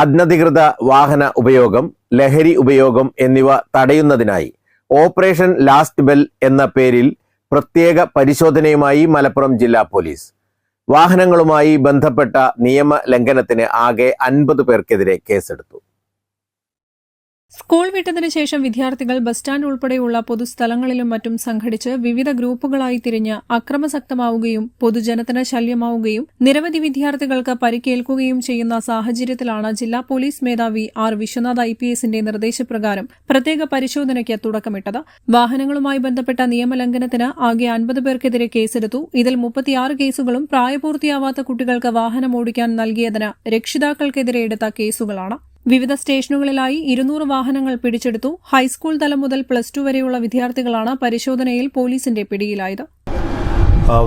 അനധികൃത വാഹന ഉപയോഗം ലഹരി ഉപയോഗം എന്നിവ തടയുന്നതിനായി ഓപ്പറേഷൻ ലാസ്റ്റ് ബെൽ എന്ന പേരിൽ പ്രത്യേക പരിശോധനയുമായി മലപ്പുറം ജില്ലാ പോലീസ്. വാഹനങ്ങളുമായി ബന്ധപ്പെട്ട നിയമ ലംഘനത്തിന് ആകെ അൻപത് പേർക്കെതിരെ കേസെടുത്തു. സ്കൂൾ വിട്ടതിനു ശേഷം വിദ്യാർത്ഥികൾ ബസ് സ്റ്റാൻഡ് ഉൾപ്പെടെയുള്ള പൊതുസ്ഥലങ്ങളിലും മറ്റും സംഘടിച്ച് വിവിധ ഗ്രൂപ്പുകളായി തിരിഞ്ഞ് അക്രമസക്തമാവുകയും പൊതുജനത്തിന് ശല്യമാവുകയും നിരവധി വിദ്യാർത്ഥികൾക്ക് പരിക്കേൽക്കുകയും ചെയ്യുന്ന സാഹചര്യത്തിലാണ് ജില്ലാ പോലീസ് മേധാവി ആർ വിശ്വനാഥ് ഐ പി എസിന്റെ നിർദ്ദേശപ്രകാരം പ്രത്യേക പരിശോധനയ്ക്ക് തുടക്കമിട്ടത്. വാഹനങ്ങളുമായി ബന്ധപ്പെട്ട നിയമലംഘനത്തിന് ആകെ അൻപത് പേർക്കെതിരെ കേസെടുത്തു. ഇതിൽ മുപ്പത്തിയാറ് കേസുകളും പ്രായപൂർത്തിയാവാത്ത കുട്ടികൾക്ക് വാഹനം ഓടിക്കാൻ നൽകിയതിന് രക്ഷിതാക്കൾക്കെതിരെ എടുത്ത കേസുകളാണ്. വിവിധ സ്റ്റേഷനുകളിലായി ഇരുന്നൂറ് വാഹനങ്ങൾ പിടിച്ചെടുത്തു. ഹൈസ്കൂൾ തലം മുതൽ പ്ലസ് ടു വരെയുള്ള വിദ്യാർത്ഥികളാണ് പരിശോധനയിൽ പോലീസിന്റെ പിടിയിലായത്.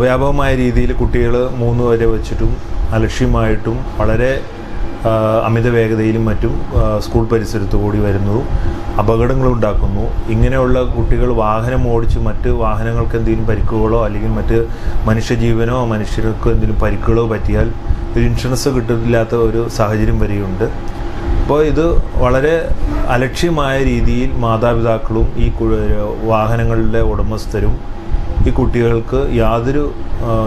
വ്യാപകമായ രീതിയിൽ കുട്ടികൾ മൂന്ന് വരെ വെച്ചിട്ടും അലക്ഷ്യമായിട്ടും വളരെ അമിത വേഗതയിലും മറ്റും സ്കൂൾ പരിസരത്ത് കൂടി വരുന്നു. അപകടങ്ങൾ ഉണ്ടാക്കുന്നു. ഇങ്ങനെയുള്ള കുട്ടികൾ വാഹനം ഓടിച്ച് മറ്റ് വാഹനങ്ങൾക്ക് എന്തെങ്കിലും പരിക്കുകളോ അല്ലെങ്കിൽ മറ്റ് മനുഷ്യജീവനോ മനുഷ്യർക്കോ എന്തെങ്കിലും പരിക്കുകളോ പറ്റിയാൽ ഒരു ഇൻഷുറൻസ് കിട്ടില്ലാത്ത ഒരു സാഹചര്യം വരെയുണ്ട്. അപ്പോൾ ഇത് വളരെ അലക്ഷ്യമായ രീതിയിൽ മാതാപിതാക്കളും ഈ വാഹനങ്ങളുടെ ഉടമസ്ഥരും ഈ കുട്ടികൾക്ക് യാതൊരു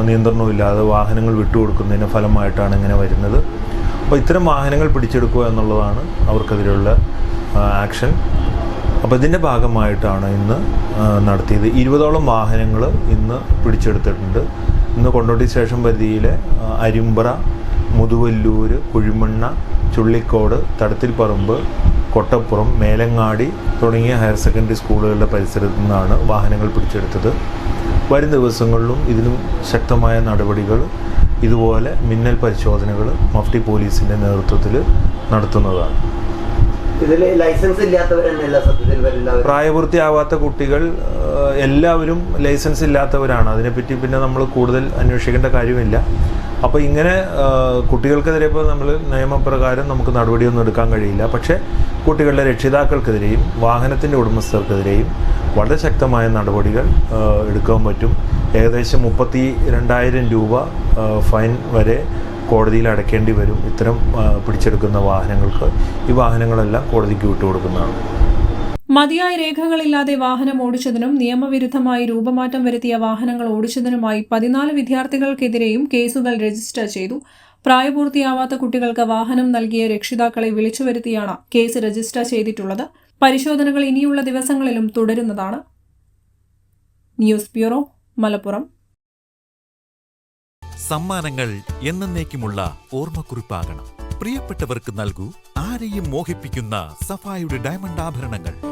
നിയന്ത്രണവും ഇല്ലാതെ വാഹനങ്ങൾ വിട്ടുകൊടുക്കുന്നതിന്റെ ഫലമായിട്ടാണ് ഇങ്ങനെ വരുന്നത്. അപ്പോൾ ഇത്തരം വാഹനങ്ങൾ പിടിച്ചെടുക്കുക എന്നുള്ളതാണ് അവർക്കെതിരെയുള്ള ആക്ഷൻ. അപ്പോൾ ഇതിന്റെ ഭാഗമായിട്ടാണ് ഇന്ന് നടത്തിയത്. ഇരുപതോളം വാഹനങ്ങൾ ഇന്ന് പിടിച്ചെടുത്തിട്ടുണ്ട്. ഇന്ന് കൊണ്ടോട്ടി സ്റ്റേഷൻ പരിധിയിലെ അരിമ്പ്ര മുതുവല്ലൂർ കുഴിമണ്ണ ചുള്ളിക്കോട് തടത്തിൽപ്പറമ്പ് കൊട്ടപ്പുറം മേലങ്ങാടി തുടങ്ങിയ ഹയർ സെക്കൻഡറി സ്കൂളുകളുടെ പരിസരത്തു നിന്നാണ് വാഹനങ്ങൾ പിടിച്ചെടുത്തത്. വരും ദിവസങ്ങളിലും ഇതിലും ശക്തമായ നടപടികൾ ഇതുപോലെ മിന്നൽ പരിശോധനകൾ മഫ്റ്റി പോലീസിന്റെ നേതൃത്വത്തിൽ നടത്തുന്നതാണ്. ലൈസൻസ് പ്രായപൂർത്തിയാവാത്ത കുട്ടികൾ എല്ലാവരും ലൈസൻസ് ഇല്ലാത്തവരാണ്. അതിനെപ്പറ്റി പിന്നെ നമ്മൾ കൂടുതൽ അന്വേഷിക്കേണ്ട കാര്യമില്ല. അപ്പോൾ ഇങ്ങനെ കുട്ടികൾക്കെതിരെ ഇപ്പോൾ നമ്മൾ നിയമപ്രകാരം നമുക്ക് നടപടിയൊന്നും എടുക്കാൻ കഴിയില്ല. പക്ഷേ കുട്ടികളുടെ രക്ഷിതാക്കൾക്കെതിരെയും വാഹനത്തിന്റെ ഉടമസ്ഥർക്കെതിരെയും വളരെ ശക്തമായ നടപടികൾ എടുക്കാൻ പറ്റും. ഏകദേശം മുപ്പത്തി രണ്ടായിരം രൂപ ഫൈൻ വരെ കോടതിയിൽ അടയ്ക്കേണ്ടി വരും. ഇത്തരം പിടിച്ചെടുക്കുന്ന വാഹനങ്ങൾക്ക്. ഈ വാഹനങ്ങളെല്ലാം കോടതിക്ക് വിട്ടുകൊടുക്കുന്നതാണ്. മതിയായ രേഖകളില്ലാതെ വാഹനം ഓടിച്ചതിനും നിയമവിരുദ്ധമായി രൂപമാറ്റം വരുത്തിയ വാഹനങ്ങൾ ഓടിച്ചതിനുമായി പതിനാല് വിദ്യാർത്ഥികൾക്കെതിരെയും കേസുകൾ രജിസ്റ്റർ ചെയ്തു. പ്രായപൂർത്തിയാവാത്ത കുട്ടികൾക്ക് വാഹനം നൽകിയ രക്ഷിതാക്കളെ വിളിച്ചു വരുത്തിയാണ് കേസ് രജിസ്റ്റർ ചെയ്തിട്ടുള്ളത്. പരിശോധനകൾ ഇനിയുള്ള ദിവസങ്ങളിലും തുടരുന്നതാണ്. News bureau Malappuram. സമ്മാനങ്ങൾ എന്നേക്കുമുള്ള ഓർമ്മക്കുറിപ്പാകണം. പ്രിയപ്പെട്ടവർക്ക് നൽകൂ ആരെയും മോഹിപ്പിക്കുന്ന സഫായുടെ ഡയമണ്ട് ആഭരണങ്ങൾ.